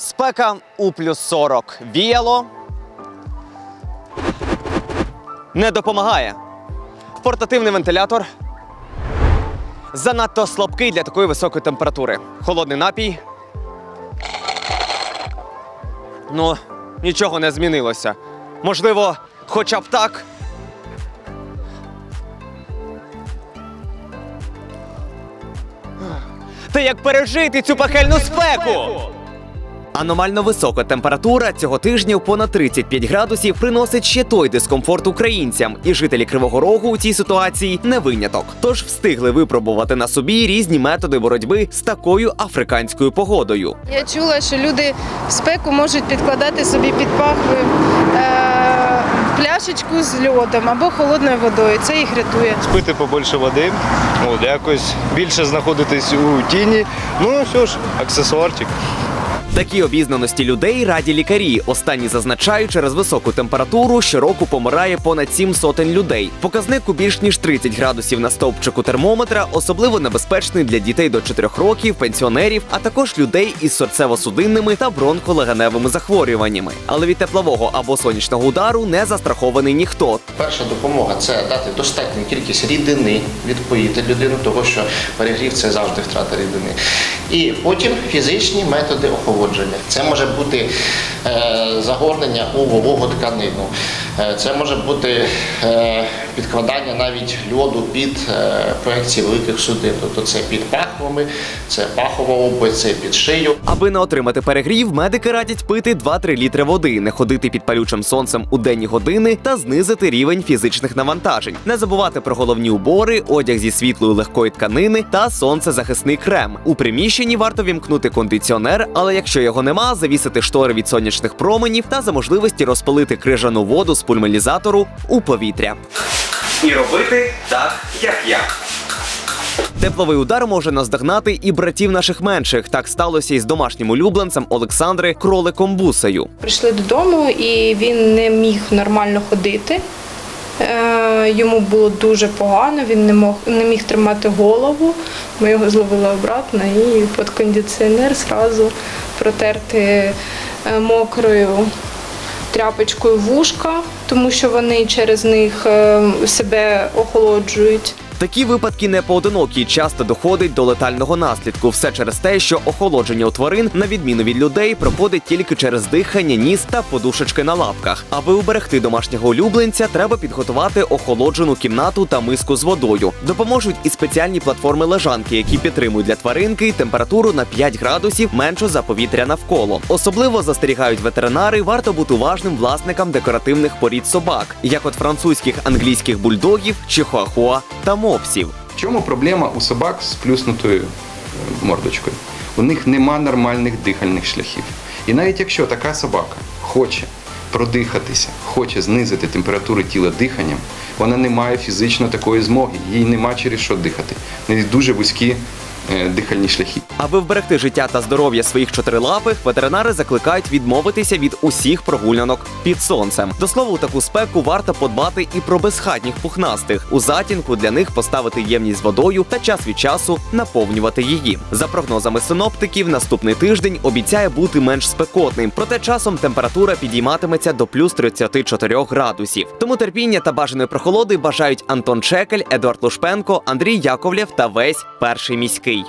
Спека у плюс 40. Віяло. Не допомагає. Портативний вентилятор. Занадто слабкий для такої високої температури. Холодний напій. Ну, нічого не змінилося. Можливо, хоча б так. Та як пережити цю пекельну спеку? Аномально висока температура цього тижня в понад 35 градусів приносить ще той дискомфорт українцям, і жителі Кривого Рогу у цій ситуації не виняток. Тож встигли випробувати на собі різні методи боротьби з такою африканською погодою. Я чула, що люди в спеку можуть підкладати собі під пахви е- пляшечку з льодом або холодною водою. Це їх рятує. пити побольше води, от, якось більше знаходитись у тіні. Ну що ж, аксесуарчик. Такі обізнаності людей раді лікарі. Останні зазначають, через високу температуру щороку помирає понад 7 сотень людей. Показник у більш ніж 30 градусів на стовпчику термометра особливо небезпечний для дітей до 4 років, пенсіонерів, а також людей із серцево-судинними та бронхолегеневими захворюваннями. Але від теплового або сонячного удару не застрахований ніхто. Перша допомога це дати достатню кількість рідини, відпоїти людину, того що перегрів це завжди втрата рідини. І потім фізичні методи охолодження. Це може бути е, загорнення у вологу тканину, Е, це може бути е, підкладання навіть льоду під е, проекції великих судин. Тобто це під пахвами, це пахова область, це під шию. Аби не отримати перегрів, медики радять пити 2-3 літри води, не ходити під палючим сонцем у денні години та знизити рівень фізичних навантажень. Не забувати про головні убори, одяг зі світлої легкої тканини та сонцезахисний крем. У приміщенні варто вімкнути кондиціонер, але якщо його нема, завісити штори від сонячних променів та за можливості розпалити крижану воду з пульмалізатору у повітря. І робити так, як я. Тепловий удар може наздогнати і братів наших менших. Так сталося із домашнім улюбленцем Олександри кроликом Бусею. Прийшли додому, і він не міг нормально ходити. Е, Йому було дуже погано, він не мог не міг тримати голову. Ми його зловили обратно і під кондиціонер зразу протерти е, мокрою тряпочкою вушка, тому що вони через них е, себе охолоджують. Такі випадки не поодинокі, часто доходить до летального наслідку. Все через те, що охолодження у тварин, на відміну від людей, проходить тільки через дихання, ніс та подушечки на лапках. Аби уберегти домашнього улюбленця, треба підготувати охолоджену кімнату та миску з водою. Допоможуть і спеціальні платформи лежанки, які підтримують для тваринки температуру на 5 градусів меншу за повітря навколо. Особливо застерігають ветеринари, варто бути уважним власникам декоративних порід собак, як от французьких англійських бульдогів, чихуахуа та мопсів. В чому проблема у собак з плюснутою е, мордочкою? У них нема нормальних дихальних шляхів. І навіть якщо така собака хоче продихатися, хоче знизити температуру тіла диханням, вона не має фізично такої змоги, їй нема через що дихати. Неї дуже вузькі дихальні шляхи. Аби вберегти життя та здоров'я своїх чотирилапих, ветеринари закликають відмовитися від усіх прогулянок під сонцем. До слова, у таку спеку варто подбати і про безхатніх пухнастих. У затінку для них поставити ємність водою та час від часу наповнювати її. За прогнозами синоптиків, наступний тиждень обіцяє бути менш спекотним, проте часом температура підійматиметься до плюс 34 градусів. Тому терпіння та бажаної прохолоди бажають Антон Чекель, Едуард Лушпенко, Андрій Яковлєв та весь перший міський.